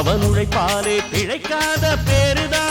அவன் உழைப்பாலே பிழைக்காத பேருதான்.